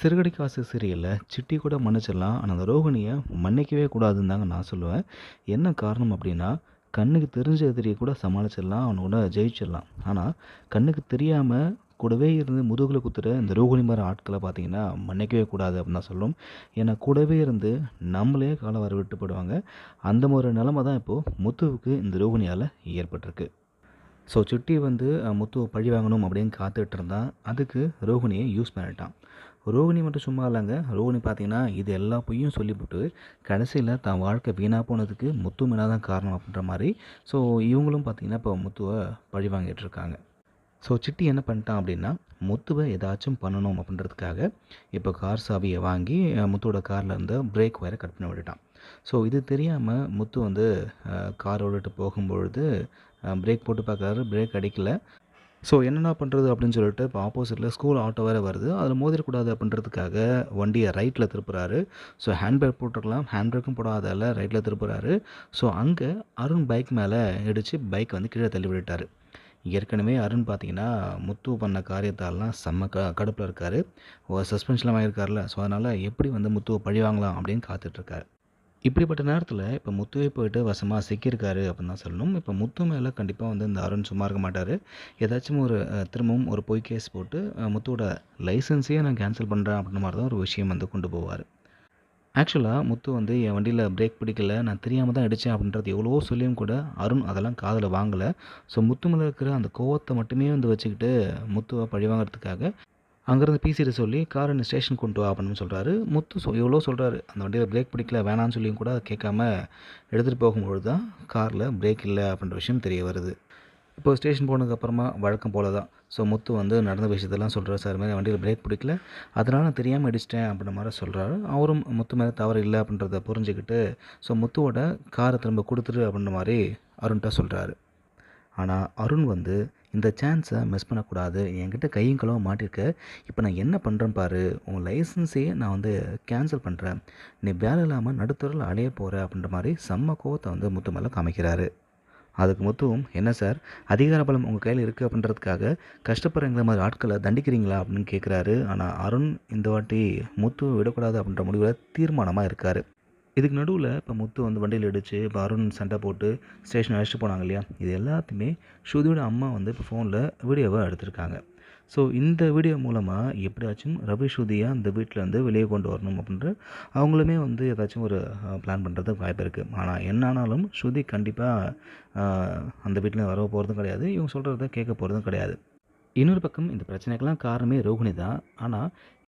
சிறுகடி காசு சீரியலில் சிட்டி கூட மன்னிச்சிடலாம் ஆனால் அந்த ரோகிணியை மன்னிக்கவே கூடாதுன்னு தாங்க நான் சொல்லுவேன். என்ன காரணம் அப்படின்னா கண்ணுக்கு தெரிஞ்ச எதிரியை கூட சமாளிச்சிடலாம் அவனை கூட ஜெயிச்சிடலாம். ஆனால் கண்ணுக்கு தெரியாமல் கூடவே இருந்து முதுகில் குத்துற இந்த ரோகிணி மாதிரி ஆட்களை பார்த்தீங்கன்னா மன்னிக்கவே கூடாது அப்படின்னு தான் சொல்லும். ஏன்னா கூடவே இருந்து நம்மளே காலம் வர விட்டு போடுவாங்க அந்த ஒரு நிலமை தான் இப்போது முத்துவுக்கு இந்த ரோகிணியால் ஏற்பட்டிருக்கு. ஸோ சிட்டி வந்து முத்துவை பழி வாங்கணும் அப்படின்னு காத்துட்டு இருந்தான். அதுக்கு ரோகிணியை யூஸ் பண்ணிட்டான். ரோகிணி மட்டும் சும்மா இல்லைங்க. ரோகிணி பார்த்தீங்கன்னா இது எல்லா பொய்யும் சொல்லிவிட்டு கடைசியில் தான் வாழ்க்கை வீணாக போனதுக்கு முத்து மேலே தான் காரணம் அப்படின்ற மாதிரி ஸோ இவங்களும் பார்த்தீங்கன்னா இப்போ முத்துவை பழி வாங்கிட்டு இருக்காங்க. ஸோ சிட்டி என்ன பண்ணிட்டான் அப்படின்னா முத்துவை ஏதாச்சும் பண்ணணும் அப்படின்றதுக்காக இப்போ கார் சாவியை வாங்கி முத்துவோட காரில் இருந்து பிரேக் வயரை கட் பண்ணி விட்டுட்டான். ஸோ இது தெரியாமல் முத்து வந்து கார் ஓடிட்டு போகும்பொழுது பிரேக் போட்டு பார்க்குறாரு. பிரேக் அடிக்கல. ஸோ என்னென்ன பண்ணுறது அப்படின்னு சொல்லிட்டு இப்போ ஆப்போசிட்டில் ஸ்கூல் ஆட்டோ வேறு வருது. அதில் மோதிடக்கூடாது அப்படின்றதுக்காக வண்டியை ரைட்டில் திருப்புறாரு. ஸோ ஹேண்ட் பிரேக் போட்டிருக்கலாம் ஹேண்ட் பிரேக்கும் போடாதால ரைட்டில் திருப்புறாரு. ஸோ அங்கே அருண் பைக் மேலே இடித்து பைக் வந்து கீழே தள்ளி விட்டுட்டார். ஏற்கனவே அருண் பார்த்தீங்கன்னா முத்து பண்ண காரியத்தாலலாம் செம்ம க கடுப்பில் இருக்கார். சஸ்பென்ஷன்லாம் வாங்கியிருக்காருல. ஸோ அதனால் எப்படி வந்து முத்துவை பழி வாங்கலாம் அப்படின்னு காத்துட்ருக்காரு இப்படிப்பட்ட நேரத்தில் இப்போ முத்துவே போயிட்டு வசமாக சிக்கியிருக்காரு அப்படின்னு தான் சொல்லணும். இப்போ முத்து மேலே கண்டிப்பாக வந்து இந்த அருண் சும்மா இருக்க மாட்டார். ஏதாச்சும் ஒரு திரும்பவும் ஒரு பொய் கேஸ் போட்டு முத்துவோட லைசன்ஸையே நான் கேன்சல் பண்ணுறேன் அப்படின்ற மாதிரி தான் ஒரு விஷயம் வந்து கொண்டு போவார். ஆக்சுவலாக முத்து வந்து என் வண்டியில் பிரேக் பிடிக்கல நான் தெரியாமல் தான் அடித்தேன் அப்படின்றது எவ்வளவோ சொல்லியும் கூட அருண் அதெல்லாம் காதில் வாங்கலை. ஸோ முத்து மேலே இருக்கிற அந்த கோவத்தை மட்டுமே வந்து வச்சுக்கிட்டு முத்துவை பழி வாங்குறதுக்காக அங்கேருந்து பிசிட்டு சொல்லி காரை என்ன ஸ்டேஷன் கொண்டு வா அப்படின்னு சொல்கிறாரு முத்து சொ எவ்வளோ சொல்கிறாரு அந்த வண்டியில் பிரேக் பிடிக்கல வேணான்னு சொல்லியும் கூட கேட்காம எடுத்துகிட்டு போகும்பொழுது தான் காரில் பிரேக் இல்லை அப்படின்ற விஷயம் தெரிய வருது. இப்போ ஸ்டேஷன் போனதுக்கப்புறமா வழக்கம் போல தான். ஸோ முத்து வந்து நடந்த விஷயத்தெல்லாம் சொல்கிறார் சார் மாதிரி வண்டியில் பிரேக் பிடிக்கல. அதனால் நான் தெரியாமல் அடிச்சிட்டேன் அப்படின்ற மாதிரி சொல்கிறாரு அவரும் முத்து மேலே தவறு இல்லை அப்படின்றத புரிஞ்சுக்கிட்டு ஸோ முத்துவோட காரை திரும்ப கொடுத்துரு அப்படின்ற மாதிரி அருண்ட்டா சொல்கிறாரு ஆனால் அருண் வந்து இந்த சான்ஸை மிஸ் பண்ணக்கூடாது. என்கிட்ட கையும் களவும் மாட்டிருக்க. இப்போ நான் என்ன பண்ணுறேன் பாரு? உன் லைசன்ஸையே நான் வந்து கேன்சல் பண்ணுறேன் நீ வேலை இல்லாமல் நடுத்தரில் அலைய போகிற அப்படின்ற மாதிரி செம்ம கோவத்தை வந்து முத்து மேலே காமிக்கிறாரு. அதுக்கு மொத்தம் என்ன சார் அதிகார பலம் உங்கள் கையில் இருக்குது அப்படின்றதுக்காக கஷ்டப்படுறங்கிற மாதிரி ஆட்களை தண்டிக்கிறீங்களா? அப்படின்னு கேட்குறாரு ஆனால் அருண் இந்த வாட்டி முத்து விடக்கூடாது அப்படின்ற முடிவில் தீர்மானமாக இருக்கார். இதுக்கு நடுவில் இப்போ முத்து வந்து வண்டியில் இடித்து இப்போ அருண் சண்டை போட்டு ஸ்டேஷன் அழைச்சிட்டு போனாங்க இல்லையா? இது எல்லாத்தையுமே ஸ்ருதியோட அம்மா வந்து இப்போ ஃபோனில் வீடியோவை எடுத்திருக்காங்க. ஸோ இந்த வீடியோ மூலமாக எப்படியாச்சும் ரவி ஸ்ருதியாக அந்த வீட்டில் இருந்து வெளியே கொண்டு வரணும் அப்படின்ற அவங்களுமே வந்து ஏதாச்சும் ஒரு பிளான் பண்ணுறதுக்கு வாய்ப்பு இருக்குது ஆனால் என்ன ஆனாலும் ஸ்ருதி கண்டிப்பாக அந்த வீட்டில் வர போகிறதும் கிடையாது. இவங்க சொல்கிறத கேட்க போகிறதும் கிடையாது. இன்னொரு பக்கம் இந்த பிரச்சனைக்கெல்லாம் காரணமே ரோஹிணி தான். ஆனால்